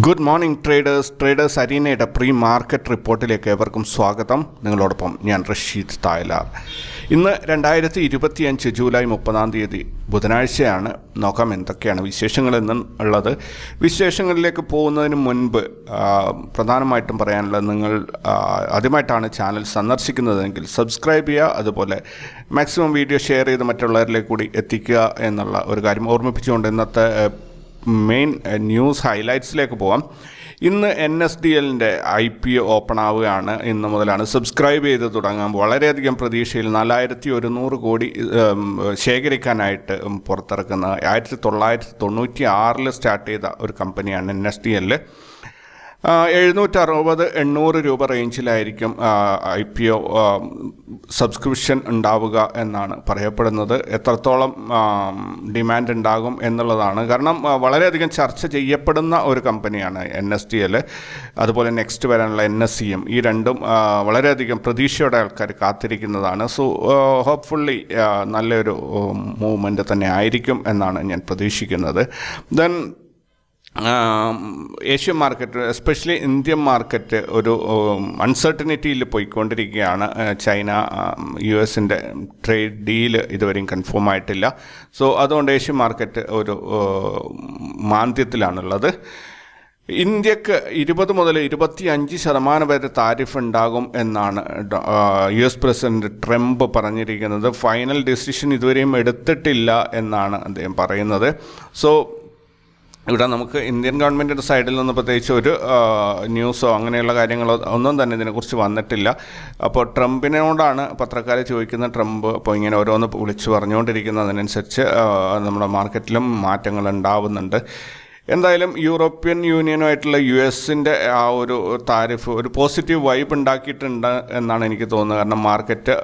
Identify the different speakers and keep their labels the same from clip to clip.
Speaker 1: Good morning traders traders അരീനയുടെ pre market റിപ്പോർട്ടിലേക്ക് ഏവർക്കും സ്വാഗതം. നിങ്ങളോടൊപ്പം ഞാൻ റഷീദ് തായലാർ. ഇന്ന് രണ്ടായിരത്തി ഇരുപത്തിയഞ്ച് ജൂലൈ മുപ്പതാം തീയതി ബുധനാഴ്ചയാണ്. നോക്കാം എന്തൊക്കെയാണ് വിശേഷങ്ങൾ എന്ന് ഉള്ളത്. വിശേഷങ്ങളിലേക്ക് പോകുന്നതിന് മുൻപ് പ്രധാനമായിട്ടും പറയാനുള്ളത് നിങ്ങൾ ആദ്യമായിട്ടാണ് ചാനൽ സന്ദർശിക്കുന്നതെങ്കിൽ സബ്സ്ക്രൈബ് ചെയ്യുക. അതുപോലെ മാക്സിമം വീഡിയോ ഷെയർ ചെയ്ത് മറ്റുള്ളവരിലേക്ക് കൂടി എത്തിക്കുക എന്നുള്ള ഒരു കാര്യം ഓർമ്മിപ്പിച്ചുകൊണ്ട് ഇന്നത്തെ മെയിൻ ന്യൂസ് ഹൈലൈറ്റ്സിലേക്ക് പോവാം. ഇന്ന് എൻ എസ് ഡി എല്ലിന്റെ ഐ പി ഒ ഓപ്പൺ ആവുകയാണ് ഇന്ന് മുതലാണ്. സബ്സ്ക്രൈബ് ചെയ്ത് തുടങ്ങാൻ വളരെയധികം പ്രതീക്ഷയിൽ നാലായിരത്തി ഒരുന്നൂറ് കോടി ശേഖരിക്കാനായിട്ട് പുറത്തിറക്കുന്ന ആയിരത്തി തൊള്ളായിരത്തി തൊണ്ണൂറ്റി ആറിൽ സ്റ്റാർട്ട് ചെയ്ത ഒരു കമ്പനിയാണ് എൻ എസ് ഡി എല്ല് എഴുന്നൂറ്റി അറുപത് എണ്ണൂറ് രൂപ റേഞ്ചിലായിരിക്കും ഐ പി ഒ സബ്സ്ക്രിപ്ഷൻ ഉണ്ടാവുക എന്നാണ് പറയപ്പെടുന്നത്. എത്രത്തോളം ഡിമാൻഡ് ഉണ്ടാകും എന്നുള്ളതാണ്. കാരണം വളരെയധികം ചർച്ച ചെയ്യപ്പെടുന്ന ഒരു കമ്പനിയാണ് എൻ എസ് ഡി എൽ. അതുപോലെ നെക്സ്റ്റ് വരാനുള്ള എൻ എസ് സി എം ഈ രണ്ടും വളരെയധികം പ്രതീക്ഷയോടെ ആൾക്കാർ കാത്തിരിക്കുന്നതാണ്. സോ ഹോപ്പ്ഫുള്ളി നല്ലൊരു മൂവ്മെന്റ് തന്നെ ആയിരിക്കും എന്നാണ് ഞാൻ പ്രതീക്ഷിക്കുന്നത്. Then Asian market especially Indian market ഒരു അൺസർട്ടനിറ്റിയിൽ പോയിക്കൊണ്ടിരിക്കുകയാണ്. ചൈന യു എസിന്റെ ട്രേഡ് ഡീൽ ഇതുവരെയും കൺഫേം ആയിട്ടില്ല. സോ അതുകൊണ്ട് ഏഷ്യൻ മാർക്കറ്റ് ഒരു മാന്ദ്യത്തിലാണുള്ളത്. ഇന്ത്യയ്ക്ക് ഇരുപത് മുതൽ ഇരുപത്തി അഞ്ച് ശതമാനം വരെ താരിഫ് ഉണ്ടാകും എന്നാണ് യു എസ് പ്രസിഡന്റ് ട്രംപ് പറഞ്ഞിരിക്കുന്നത്. ഫൈനൽ ഡിസിഷൻ ഇതുവരെയും എടുത്തിട്ടില്ല എന്നാണ് അദ്ദേഹം പറയുന്നത്. സോ ഇവിടെ നമുക്ക് ഇന്ത്യൻ ഗവൺമെന്റിന്റെ സൈഡിൽ നിന്ന് പ്രത്യേകിച്ച് ഒരു ന്യൂസോ അങ്ങനെയുള്ള കാര്യങ്ങളോ ഒന്നും തന്നെ ഇതിനെക്കുറിച്ച് വന്നിട്ടില്ല. അപ്പോൾ ട്രംപിനോടാണ് പത്രക്കാർ ചോദിക്കുന്ന ട്രംപ് അപ്പോൾ ഇങ്ങനെ ഓരോന്ന് വിളിച്ചു പറഞ്ഞുകൊണ്ടിരിക്കുന്നതിനനുസരിച്ച് നമ്മുടെ മാർക്കറ്റിലും മാറ്റങ്ങൾ ഉണ്ടാവുന്നുണ്ട്. എന്തായാലും യൂറോപ്യൻ യൂണിയനുമായിട്ടുള്ള യു എസിന്റെ ആ ഒരു താരിഫ് ഒരു പോസിറ്റീവ് വൈബ് ഉണ്ടാക്കിയിട്ടുണ്ട് എന്നാണ് എനിക്ക് തോന്നുന്നത്. കാരണം മാർക്കറ്റ്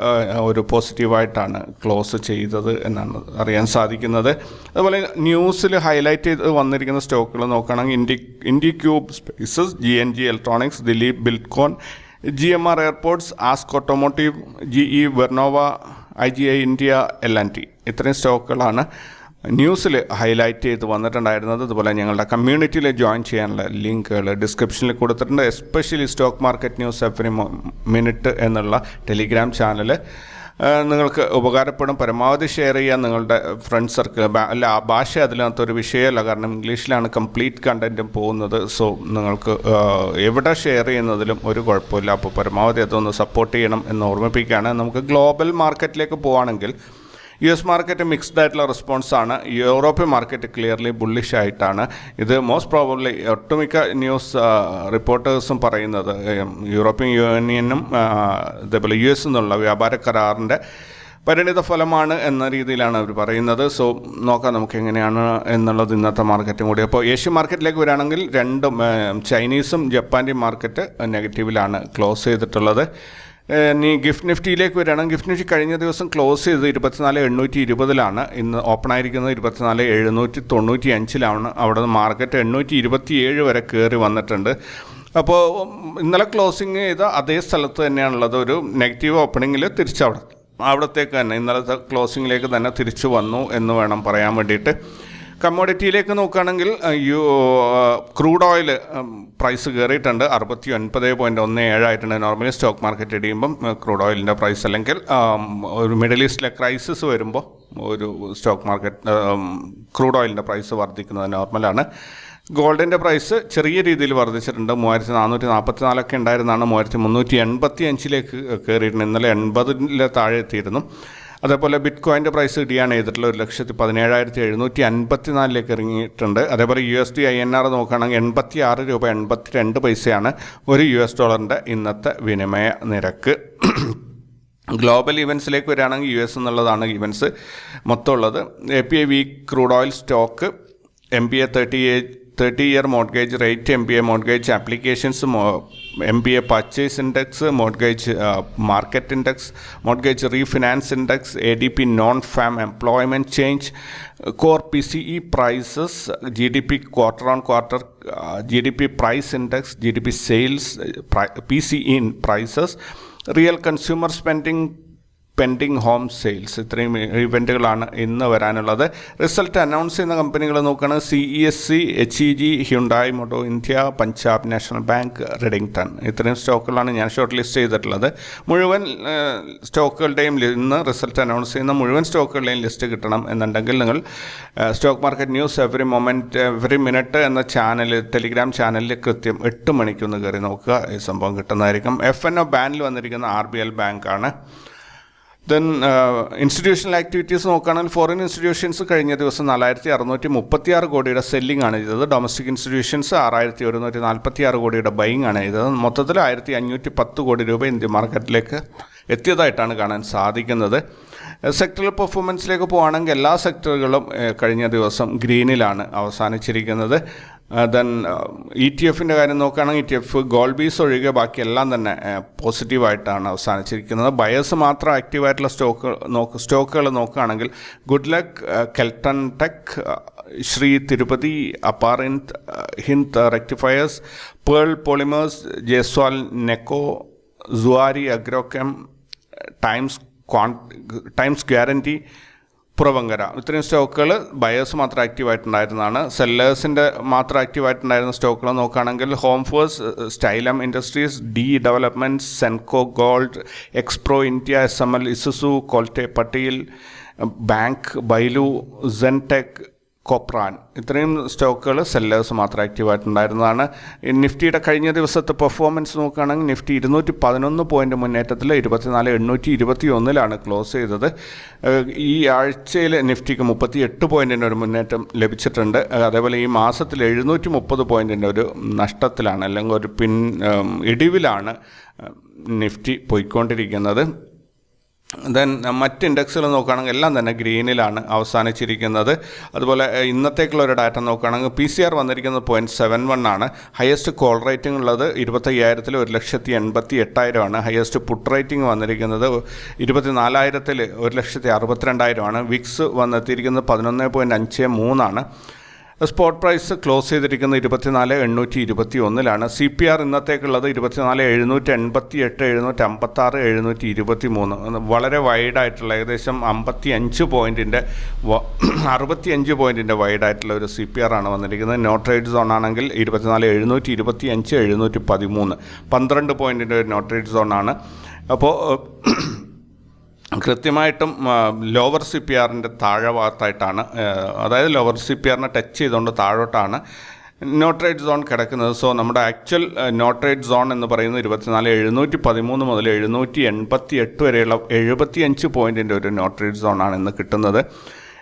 Speaker 1: ഒരു പോസിറ്റീവായിട്ടാണ് ക്ലോസ് ചെയ്തത് എന്നാണ് അറിയാൻ സാധിക്കുന്നത്. അതുപോലെ ന്യൂസിൽ ഹൈലൈറ്റ് ചെയ്ത് വന്നിരിക്കുന്ന സ്റ്റോക്കുകൾ നോക്കുകയാണെങ്കിൽ Indie Indiqube Spaces G N G electronics Dilip Buildcon G M R airports ASK automotive G E Vernova I G I India L and T ഇത്രയും സ്റ്റോക്കുകളാണ് ന്യൂസിൽ ഹൈലൈറ്റ് ചെയ്ത് വന്നിട്ടുണ്ടായിരുന്നത് അതുപോലെ ഞങ്ങളുടെ കമ്മ്യൂണിറ്റിയിൽ ജോയിൻ ചെയ്യാനുള്ള ലിങ്കുകൾ ഡിസ്ക്രിപ്ഷനിൽ കൊടുത്തിട്ടുണ്ട്. Especially stock market news every minute എന്നുള്ള ടെലിഗ്രാം ചാനൽ നിങ്ങൾക്ക് ഉപകാരപ്പെടും. പരമാവധി ഷെയർ ചെയ്യാൻ നിങ്ങളുടെ ഫ്രണ്ട് സർക്കിൾ അല്ല ആ ഭാഷ അതിനകത്തൊരു വിഷയമല്ല. കാരണം ഇംഗ്ലീഷിലാണ് കംപ്ലീറ്റ് കണ്ടന്റും പോകുന്നത്. സോ നിങ്ങൾക്ക് എവിടെ ഷെയർ ചെയ്യുന്നതിലും ഒരു കുഴപ്പമില്ല. അപ്പോൾ പരമാവധി അതൊന്ന് സപ്പോർട്ട് ചെയ്യണം എന്ന് ഓർമ്മിപ്പിക്കുകയാണ്. നമുക്ക് ഗ്ലോബൽ മാർക്കറ്റിലേക്ക് പോവുകയാണെങ്കിൽ യു എസ് മാർക്കറ്റ് മിക്സ്ഡ് ആയിട്ടുള്ള റെസ്പോൺസാണ് യൂറോപ്യൻ മാർക്കറ്റ് ക്ലിയർലി ബുള്ളിഷ് ആയിട്ടാണ്. ഇത് മോസ്റ്റ് പ്രോബബ്ലി ഒട്ടുമിക്ക ന്യൂസ് റിപ്പോർട്ടേഴ്സും പറയുന്നത് യൂറോപ്യൻ യൂണിയനും ഇതേപോലെ യു എസ് എന്നുള്ള വ്യാപാര കരാറിന്റെ പരിണിത ഫലമാണ് എന്ന രീതിയിലാണ് അവർ പറയുന്നത്. സോ നോക്കാം നമുക്ക് എങ്ങനെയാണ് എന്നുള്ളത് ഇന്നത്തെ മാർക്കറ്റും കൂടി. അപ്പോൾ ഏഷ്യൻ മാർക്കറ്റിലേക്ക് വരികയാണെങ്കിൽ രണ്ടും ചൈനീസും ജപ്പാന്റെയും മാർക്കറ്റ് നെഗറ്റീവിലാണ് ക്ലോസ് ചെയ്തിട്ടുള്ളത്. ഇനി ഗിഫ്റ്റ് നിഫ്റ്റിയിലേക്ക് വരികയാണ് ഗിഫ്റ്റ് നിഫ്റ്റി കഴിഞ്ഞ ദിവസം ക്ലോസ് ചെയ്തത് ഇരുപത്തിനാല് എണ്ണൂറ്റി ഇരുപതിലാണ്. ഇന്ന് ഓപ്പൺ ആയിരിക്കുന്നത് ഇരുപത്തിനാല് എഴുന്നൂറ്റി തൊണ്ണൂറ്റി അഞ്ചിലാണ് അവിടെ നിന്ന് മാർക്കറ്റ് എണ്ണൂറ്റി ഇരുപത്തി ഏഴ് വരെ കയറി വന്നിട്ടുണ്ട്. അപ്പോൾ ഇന്നലെ ക്ലോസിങ് ചെയ്ത അതേ സ്ഥലത്ത് തന്നെയാണുള്ളത്. ഒരു നെഗറ്റീവ് ഓപ്പണിങ്ങിൽ തിരിച്ചവിടെ അവിടത്തേക്ക് തന്നെ ഇന്നലത്തെ ക്ലോസിങ്ങിലേക്ക് തന്നെ തിരിച്ചു വന്നു എന്ന് വേണം പറയാൻ വേണ്ടിയിട്ട്. കമ്മോഡിറ്റിയിലേക്ക് നോക്കുകയാണെങ്കിൽ ക്രൂഡ് ഓയിൽ പ്രൈസ് കയറിയിട്ടുണ്ട്. അറുപത്തി ഒൻപത് പോയിന്റ് ഒന്ന് ഏഴായിട്ടുണ്ട് നോർമലി സ്റ്റോക്ക് മാർക്കറ്റ് ഇടിയുമ്പം ക്രൂഡ് ഓയിലിന്റെ പ്രൈസ് അല്ലെങ്കിൽ ഒരു മിഡിൽ ഈസ്റ്റിലെ ക്രൈസിസ് വരുമ്പോൾ ഒരു സ്റ്റോക്ക് മാർക്കറ്റ് ക്രൂഡ് ഓയിലിന്റെ പ്രൈസ് വർദ്ധിക്കുന്നത് നോർമലാണ്. ഗോൾഡിന്റെ പ്രൈസ് ചെറിയ രീതിയിൽ വർദ്ധിച്ചിട്ടുണ്ട്. മൂവായിരത്തി നാനൂറ്റി നാൽപ്പത്തി നാലൊക്കെ ഉണ്ടായിരുന്നാണ് മൂവായിരത്തി മുന്നൂറ്റി എൺപത്തി അഞ്ചിലേക്ക് കയറിയിട്ടുണ്ട്. ഇന്നലെ എൺപതിന്റെ താഴെ എത്തിയിരുന്നു. അതേപോലെ ബിറ്റ് കോയിന്റെ പ്രൈസ് ഇടിയാണ് ചെയ്തിട്ടുള്ള ഒരു ലക്ഷത്തി പതിനേഴായിരത്തി എഴുന്നൂറ്റി അൻപത്തി നാലിലേക്ക് ഇറങ്ങിയിട്ടുണ്ട്. അതേപോലെ U S D I N R നോക്കുകയാണെങ്കിൽ എൺപത്തി ആറ് രൂപ എൺപത്തി രണ്ട് പൈസയാണ് ഒരു യു എസ് ഡോളറിന്റെ ഇന്നത്തെ വിനിമയ നിരക്ക്. ഗ്ലോബൽ ഇവൻസിലേക്ക് വരികയാണെങ്കിൽ യു എസ് എന്നുള്ളതാണ് events മൊത്തമുള്ളത്. A P I week crude oil stock M P A thirty thirty year mortgage rate M P A mortgage applications M B A purchase index mortgage market index mortgage refinance index A D P non farm employment change core P C E prices G D P quarter on quarter G D P price index G D P sales P C in prices real consumer spending pending home sales ഇത്രയും ഇവന്റുകളാണ് ഇന്ന് വരാനുള്ളത്. Result announce ചെയ്യുന്ന കമ്പനികൾ നോക്കുകയാണ് C E S C H E G Hyundai moto India Punjab national bank Redington ഇത്രയും സ്റ്റോക്കുകളാണ് ഞാൻ ഷോർട്ട് ലിസ്റ്റ് ചെയ്തിട്ടുള്ളത്. മുഴുവൻ സ്റ്റോക്കുകളുടെയും ഇന്ന് റിസൾട്ട് അനൗൺസ് ചെയ്യുന്ന മുഴുവൻ സ്റ്റോക്കുകളുടെയും ലിസ്റ്റ് കിട്ടണം എന്നുണ്ടെങ്കിൽ നിങ്ങൾ stock market news every moment every minute എന്ന ചാനൽ ടെലിഗ്രാം ചാനലിൽ കൃത്യം എട്ട് മണിക്കൊന്ന് കയറി നോക്കുക. ഈ സംഭവം കിട്ടുന്നതായിരിക്കും. എഫ് എൻ ഒ ബാനിൽ വന്നിരിക്കുന്ന ആർ ബി എൽ ബാങ്കാണ് ദെൻ ഇൻസ്റ്റിറ്റ്യൂഷണൽ ആക്ടിവിറ്റീസ് നോക്കുകയാണെങ്കിൽ ഫോറിൻ ഇൻസ്റ്റിറ്റ്യൂഷൻസ് കഴിഞ്ഞ ദിവസം നാലായിരത്തി അറുന്നൂറ്റി മുപ്പത്തി ആറ് കോടിയുടെ സെല്ലിംഗ് ആണ് ചെയ്തത്. ഡൊമസ്റ്റിക് ഇൻസ്റ്റിറ്റ്യൂഷൻസ് ആറായിരത്തി ഒരുന്നൂറ്റി നാൽപ്പത്തി ആറ് കോടിയുടെ ബൈങ് ആണ് ചെയ്തത്. മൊത്തത്തിൽ ആയിരത്തി അഞ്ഞൂറ്റി പത്ത് കോടി രൂപ ഇന്ത്യൻ മാർക്കറ്റിലേക്ക് എത്തിയതായിട്ടാണ് കാണാൻ സാധിക്കുന്നത്. സെക്ടറൽ പെർഫോമൻസിലേക്ക് പോകുകയാണെങ്കിൽ എല്ലാ സെക്ടറുകളും കഴിഞ്ഞ ദിവസം ഗ്രീനിലാണ് അവസാനിച്ചിരിക്കുന്നത്. ദെൻ ഇ ടി എഫിന്റെ കാര്യം നോക്കുകയാണെങ്കിൽ ഇ ടി എഫ് ഗോൾബീസ് ഒഴികെ ബാക്കിയെല്ലാം തന്നെ പോസിറ്റീവായിട്ടാണ് അവസാനിച്ചിരിക്കുന്നത്. ബയേഴ്സ് മാത്രം ആക്റ്റീവായിട്ടുള്ള സ്റ്റോക്ക് നോക്ക് സ്റ്റോക്കുകൾ നോക്കുകയാണെങ്കിൽ good luck Kelton tech Sri Tirupati അപ്പാറിൻത് Hind rectifiers pearl polymers Jayaswal Neco Zuari agrochem Times Times guarantee Puravankara. ഇത്രയും സ്റ്റോക്കുകൾ ബയേഴ്സ് മാത്രം ആക്റ്റീവായിട്ടുണ്ടായിരുന്നതാണ് സെല്ലേഴ്സിന്റെ മാത്രം ആക്റ്റീവായിട്ടുണ്ടായിരുന്ന സ്റ്റോക്കുകൾ നോക്കുകയാണെങ്കിൽ home force Stylam industries D developments Senco gold Xpro India S M L Isuzu Kolte Patil bank ബൈലു Zentec Kopran. ഇത്രയും സ്റ്റോക്കുകൾ sellers മാത്രം ആക്റ്റീവായിട്ടുണ്ടായിരുന്നതാണ് നിഫ്റ്റിയുടെ കഴിഞ്ഞ ദിവസത്തെ പെർഫോമൻസ് നോക്കുകയാണെങ്കിൽ നിഫ്റ്റി ഇരുന്നൂറ്റി പതിനൊന്ന് പോയിന്റ് മുന്നേറ്റത്തിൽ ഇരുപത്തിനാല് എണ്ണൂറ്റി ഇരുപത്തി ഒന്നിലാണ് ക്ലോസ് ചെയ്തത് ഈ ആഴ്ചയിൽ നിഫ്റ്റിക്ക് മുപ്പത്തി എട്ട് പോയിന്റിന്റെ ഒരു മുന്നേറ്റം ലഭിച്ചിട്ടുണ്ട്. അതേപോലെ ഈ മാസത്തിൽ എഴുന്നൂറ്റി മുപ്പത് പോയിന്റിന്റെ ഒരു നഷ്ടത്തിലാണ് അല്ലെങ്കിൽ ഒരു പിൻ ഇടിവിലാണ് നിഫ്റ്റി പോയിക്കൊണ്ടിരിക്കുന്നത്. ദെൻ മറ്റ് ഇൻഡെക്സുകൾ നോക്കുകയാണെങ്കിൽ എല്ലാം തന്നെ ഗ്രീനിലാണ് അവസാനിച്ചിരിക്കുന്നത്. അതുപോലെ ഇന്നത്തേക്കുള്ള ഒരു ഡാറ്റ നോക്കുകയാണെങ്കിൽ പി സി ആർ വന്നിരിക്കുന്നത് പോയിന്റ് സെവൻ വൺ ആണ്. ഹയസ്റ്റ് കോൾ റേറ്റിംഗ് ഉള്ളത് ഇരുപത്തയ്യായിരത്തിൽ ഒരു ലക്ഷത്തി എൺപത്തി എട്ടായിരമാണ് ഹയസ്റ്റ് പുട്ട് റേറ്റിംഗ് വന്നിരിക്കുന്നത് ഇരുപത്തി നാലായിരത്തിൽ ഒരു ലക്ഷത്തി അറുപത്തിരണ്ടായിരമാണ് വിക്സ് വന്നെത്തിയിരിക്കുന്നത് പതിനൊന്ന് പോയിന്റ് അഞ്ച് മൂന്നാണ് സ്പോട്ട് പ്രൈസ് ക്ലോസ് ചെയ്തിരിക്കുന്ന ഇരുപത്തിനാല് എണ്ണൂറ്റി ഇരുപത്തി ഒന്നിലാണ് സി പി ആർ ഇന്നത്തേക്കുള്ളത് ഇരുപത്തിനാല് എഴുന്നൂറ്റി എൺപത്തി എട്ട് എഴുന്നൂറ്റി അമ്പത്തി ആറ് എഴുന്നൂറ്റി ഇരുപത്തി മൂന്ന് വളരെ വൈഡായിട്ടുള്ള ഏകദേശം അമ്പത്തി അഞ്ച് പോയിന്റിന്റെ അറുപത്തി അഞ്ച് പോയിന്റിന്റെ വൈഡായിട്ടുള്ള ഒരു സി പി ആർ ആണ് വന്നിരിക്കുന്നത്. നോ ട്രേഡ് സോൺ ആണെങ്കിൽ ഇരുപത്തിനാല് എഴുന്നൂറ്റി ഇരുപത്തി അഞ്ച് എഴുന്നൂറ്റി പതിമൂന്ന് പന്ത്രണ്ട് പോയിന്റിന്റെ ഒരു നോ ട്രേഡ് ആണ്. അപ്പോൾ കൃത്യമായിട്ടും ലോവർ സി പി ആറിന്റെ താഴെ ഭാഗത്തായിട്ടാണ് അതായത് ലോവർ സി പി ആറിനെ ടച്ച് ചെയ്തുകൊണ്ട് താഴോട്ടാണ് നോട്രേറ്റ് സോൺ കിടക്കുന്നത്. സോ നമ്മുടെ ആക്ച്വൽ നോട്രേറ്റ് സോൺ എന്ന് പറയുന്നത് ഇരുപത്തിനാല് എഴുന്നൂറ്റി പതിമൂന്ന് മുതൽ എഴുന്നൂറ്റി എൺപത്തി എട്ട് വരെയുള്ള എഴുപത്തി അഞ്ച് പോയിന്റിന്റെ ഒരു നോട്രേറ്റ് സോണാണ് ഇന്ന് കിട്ടുന്നത്.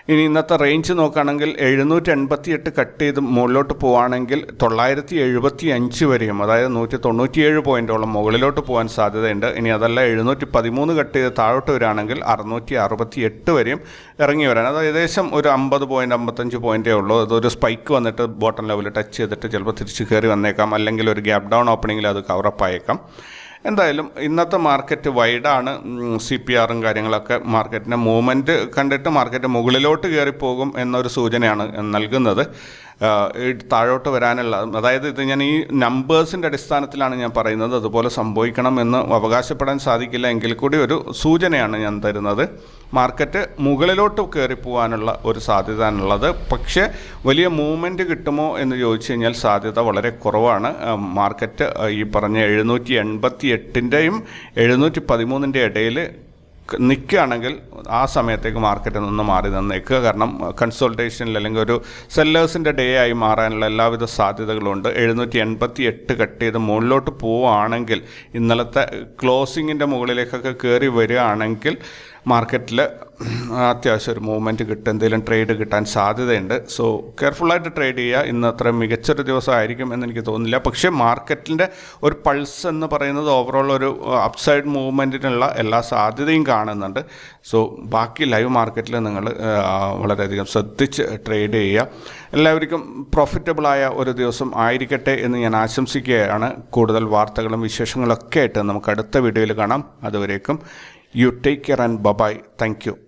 Speaker 1: ഇനി ഇന്നത്തെ റേഞ്ച് നോക്കുകയാണെങ്കിൽ എഴുന്നൂറ്റി എൺപത്തി എട്ട് കട്ട് ചെയ്ത് മുകളിലോട്ട് പോവുകയാണെങ്കിൽ തൊള്ളായിരത്തി എഴുപത്തി അഞ്ച് വരെയും അതായത് നൂറ്റി തൊണ്ണൂറ്റിയേഴ് പോയിന്റോളം മുകളിലോട്ട് പോകാൻ സാധ്യതയുണ്ട്. ഇനി അതല്ല എഴുന്നൂറ്റി പതിമൂന്ന് കട്ട് ചെയ്ത് താഴോട്ട് വരികയാണെങ്കിൽ അറുന്നൂറ്റി അറുപത്തി എട്ട് വരെയും ഇറങ്ങി വരാൻ. അത് ഏകദേശം ഒരു അമ്പത് പോയിന്റ് അമ്പത്തഞ്ച് പോയിന്റേ ഉള്ളൂ. അതൊരു സ്പൈക്ക് വന്നിട്ട് ബോട്ടം ലെവൽ ടച്ച് ചെയ്തിട്ട് ചിലപ്പോൾ തിരിച്ച് കയറി വന്നേക്കാം. അല്ലെങ്കിൽ ഒരു ഗ്യാപ് ഡൗൺ ഓപ്പണിങ്ങിൽ അത് കവറപ്പ് ആയേക്കാം. എന്തായാലും ഇന്നത്തെ മാർക്കറ്റ് വൈഡാണ് സി പി ആറും കാര്യങ്ങളൊക്കെ മാർക്കറ്റിന്റെ മൂവ്മെന്റ് കണ്ടിട്ട് മാർക്കറ്റ് മുകളിലോട്ട് കയറിപ്പോകും എന്നൊരു സൂചനയാണ് നൽകുന്നത്. താഴോട്ട് വരാനുള്ള അതായത് ഇത് ഞാൻ ഈ നമ്പേഴ്സിന്റെ അടിസ്ഥാനത്തിലാണ് ഞാൻ പറയുന്നത്. അതുപോലെ സംഭവിക്കണം എന്ന് അവകാശപ്പെടാൻ സാധിക്കില്ല എങ്കിൽ കൂടി ഒരു സൂചനയാണ് ഞാൻ തരുന്നത്. മാർക്കറ്റ് മുകളിലോട്ട് കയറി പോകാനുള്ള ഒരു ഉള്ളത് പക്ഷേ വലിയ മൂവ്മെന്റ് കിട്ടുമോ എന്ന് ചോദിച്ചു കഴിഞ്ഞാൽ സാധ്യത വളരെ കുറവാണ്. മാർക്കറ്റ് ഈ പറഞ്ഞ എഴുന്നൂറ്റി എൺപത്തി എട്ടിന്റെയും എഴുന്നൂറ്റി പതിമൂന്നിന്റെ ഇടയിൽ നിൽക്കുകയാണെങ്കിൽ ആ സമയത്തേക്ക് മാർക്കറ്റിൽ നിന്ന് മാറി നിന്നേക്കുക കാരണം കൺസൾട്ടേഷനിൽ അല്ലെങ്കിൽ ഒരു സെല്ലേഴ്സിന്റെ ഡേ ആയി മാറാനുള്ള എല്ലാവിധ സാധ്യതകളുണ്ട്. എഴുന്നൂറ്റി എൺപത്തി എട്ട് കട്ട് ചെയ്ത് മുകളിലോട്ട് പോവുകയാണെങ്കിൽ ഇന്നലത്തെ ക്ലോസിങ്ങിന്റെ മുകളിലേക്കൊക്കെ കയറി വരികയാണെങ്കിൽ മാർക്കറ്റിൽ അത്യാവശ്യം ഒരു മൂവ്മെന്റ് കിട്ടും എന്തെങ്കിലും ട്രേഡ് കിട്ടാൻ സാധ്യതയുണ്ട്. സോ കെയർഫുള്ളായിട്ട് ട്രേഡ് ചെയ്യുക. ഇന്ന് അത്ര മികച്ചൊരു ദിവസമായിരിക്കും എന്ന് എനിക്ക് തോന്നുന്നില്ല. പക്ഷേ മാർക്കറ്റിന്റെ ഒരു പൾസ് എന്ന് പറയുന്നത് ഓവറോൾ ഒരു അപ്സൈഡ് മൂവ്മെന്റിനുള്ള എല്ലാ സാധ്യതയും കാണുന്നുണ്ട്. സോ ബാക്കി ലൈവ് മാർക്കറ്റിൽ നിങ്ങൾ വളരെയധികം ശ്രദ്ധിച്ച് ട്രേഡ് ചെയ്യുക. എല്ലാവർക്കും പ്രോഫിറ്റബിളായ ഒരു ദിവസം ആയിരിക്കട്ടെ എന്ന് ഞാൻ ആശംസിക്കുകയാണ്. കൂടുതൽ വാർത്തകളും വിശേഷങ്ങളൊക്കെ ആയിട്ട് നമുക്ക് അടുത്ത വീഡിയോയിൽ കാണാം. അതുവരേക്കും You take care and bye bye. Thank you.